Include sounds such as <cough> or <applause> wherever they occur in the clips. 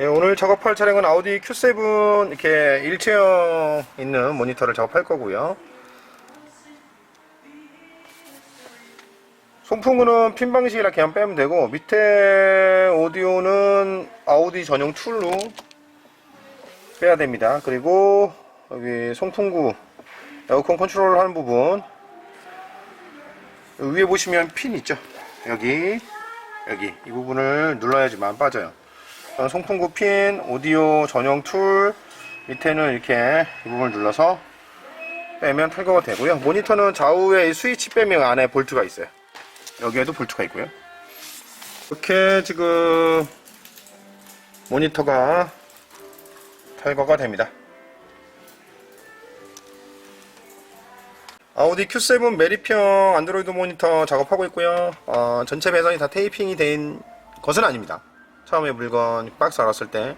예, 오늘 작업할 차량은 아우디 Q7 이렇게 일체형 있는 모니터를 작업할 거고요. 송풍구는 핀 방식이라 그냥 빼면 되고 밑에 오디오는 아우디 전용 툴로 빼야 됩니다. 그리고 여기 송풍구 에어컨 컨트롤 하는 부분 위에 보시면 핀 있죠. 여기 여기 이 부분을 눌러야지만 빠져요. 어, 송풍구 핀, 오디오 전용 툴 밑에는 이렇게 이 부분을 눌러서 빼면 탈거가 되고요. 모니터는 좌우에 이 스위치 빼면 안에 볼트가 있어요. 여기에도 볼트가 있고요. 이렇게 지금 모니터가 탈거가 됩니다. 아우디 Q7 메리평 안드로이드 모니터 작업하고 있고요. 어, 전체 배선이 다 테이핑이 된 것은 아닙니다. 처음에 물건 박스 알았을 때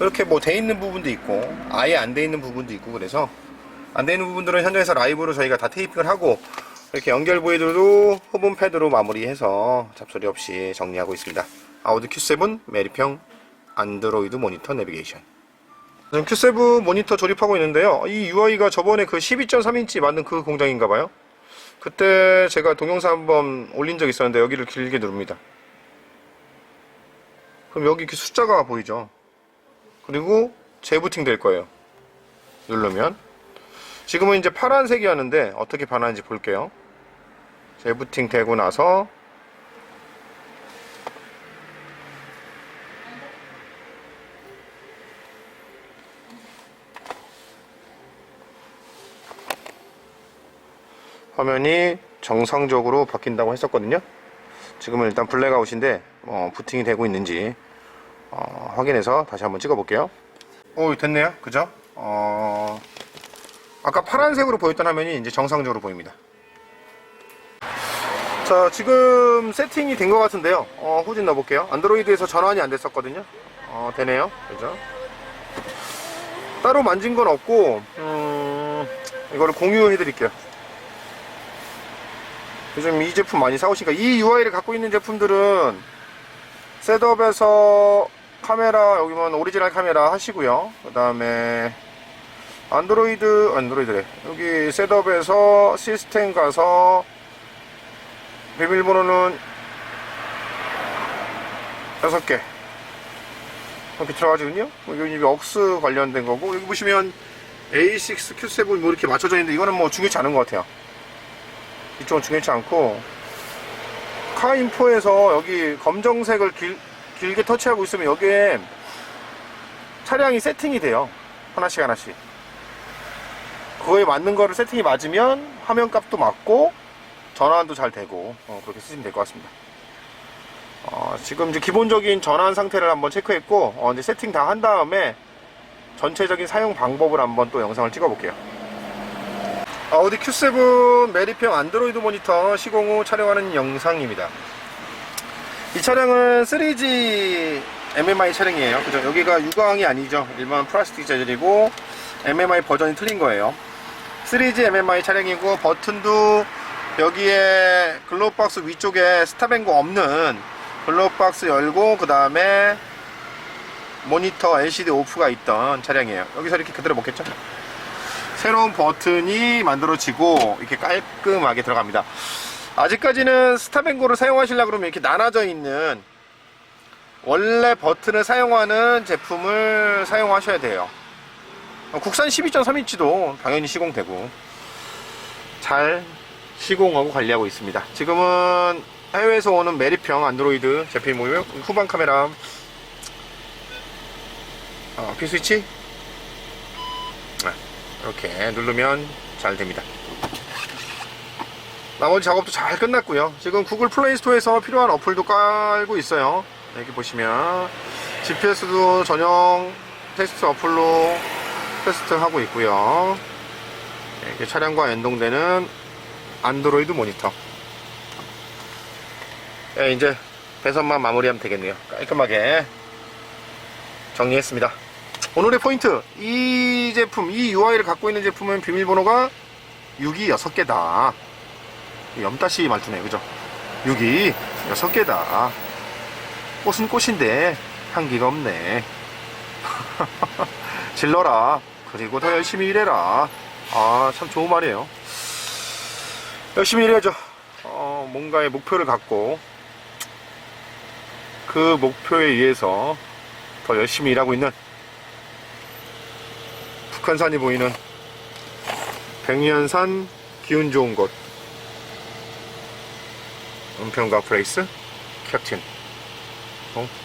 이렇게 뭐 돼 있는 부분도 있고 아예 안 돼 있는 부분도 있고 그래서 안 돼 있는 부분들은 현장에서 라이브로 저희가 다 테이핑을 하고 이렇게 연결 부위들도 흡음 패드로 마무리해서 잡소리 없이 정리하고 있습니다. 아우디 Q7 메리평 안드로이드 모니터 내비게이션. 지금 Q7 모니터 조립하고 있는데요. 이 UI가 저번에 그 12.3인치 만든 그 공장인가봐요. 그때 제가 동영상 한번 올린 적 있었는데 여기를 길게 누릅니다. 그럼 여기 이렇게 숫자가 보이죠. 그리고 재부팅 될 거예요. 누르면. 지금은 이제 파란색이었는데 어떻게 변하는지 볼게요. 재부팅 되고 나서 화면이 정상적으로 바뀐다고 했었거든요. 지금은 일단 블랙아웃인데 어, 부팅이 되고 있는지 어, 확인해서 다시 한번 찍어 볼게요. 오 됐네요. 그죠? 어, 아까 파란색으로 보였던 화면이 이제 정상적으로 보입니다. 자 지금 세팅이 된 것 같은데요. 어, 후진 넣어볼게요. 안드로이드에서 전환이 안 됐었거든요. 어, 되네요. 그죠? 따로 만진 건 없고 음, 이거를 공유해 드릴게요. 요즘 이 제품 많이 사오시니까 이 UI를 갖고 있는 제품들은 셋업에서 카메라 여기면 오리지널 카메라 하시고요. 그 다음에 안드로이드 안드로이드래. 여기 셋업에서 시스템 가서 비밀번호는 6개. 이렇게 들어가지군요. 여기 억스 관련된 거고 여기 보시면 A6 Q7 뭐 이렇게 맞춰져 있는데 이거는 뭐 중요치 않은 것 같아요. 이쪽은 중요치 않고 카인포에서 여기 검정색을 길, 길게 터치하고 있으면 여기에 차량이 세팅이 돼요. 하나씩 하나씩. 그거에 맞는 거를 세팅이 맞으면 화면 값도 맞고 전환도 잘 되고 어, 그렇게 쓰시면 될 것 같습니다. 어, 지금 이제 기본적인 전환 상태를 한번 체크했고 어, 이제 세팅 다 한 다음에 전체적인 사용 방법을 한번 또 영상을 찍어 볼게요 아우디 Q7 메리평 안드로이드 모니터 시공 후 촬영하는 영상입니다. 이 차량은 3G MMI 차량이에요. 그죠? 여기가 유광이 아니죠. 일반 플라스틱 재질이고 MMI 버전이 틀린 거예요. 3G MMI 차량이고 버튼도 여기에 글로우박스 위쪽에 스탑앤고 없는 글로우박스 열고 그 다음에 모니터 LCD 오프가 있던 차량이에요. 여기서 이렇게 그대로 먹겠죠? 새로운 버튼이 만들어지고 이렇게 깔끔하게 들어갑니다. 아직까지는 스타뱅고를 사용하시려고 그러면 이렇게 나눠져 있는 원래 버튼을 사용하는 제품을 사용하셔야 돼요. 국산 12.3인치도 당연히 시공되고 잘 시공하고 관리하고 있습니다. 지금은 해외에서 오는 메리평 안드로이드 제품이고요. 후방 카메라 어, P스위치 이렇게 누르면 잘 됩니다. 나머지 작업도 잘 끝났고요. 지금 구글 플레이 스토어에서 필요한 어플도 깔고 있어요. 여기 보시면 GPS도 전용 테스트 어플로 테스트하고 있고요. 이렇게 차량과 연동되는 안드로이드 모니터. 네, 이제 배선만 마무리하면 되겠네요. 깔끔하게 정리했습니다. 오늘의 포인트 이 제품 이 UI를 갖고 있는 제품은 비밀번호가 6이 6개다 염따시 말투네 그죠 6이 6개다 꽃은 꽃인데 향기가 없네 <laughs> 질러라. 그리고 더 열심히 일해라. 아, 참 좋은 말이에요. 열심히 일해야죠. 어, 뭔가의 목표를 갖고 그 목표에 의해서 더 열심히 일하고 있는 북한산이 보이는 백년산 기운 좋은 곳 은평가 플레이스 캡틴 어?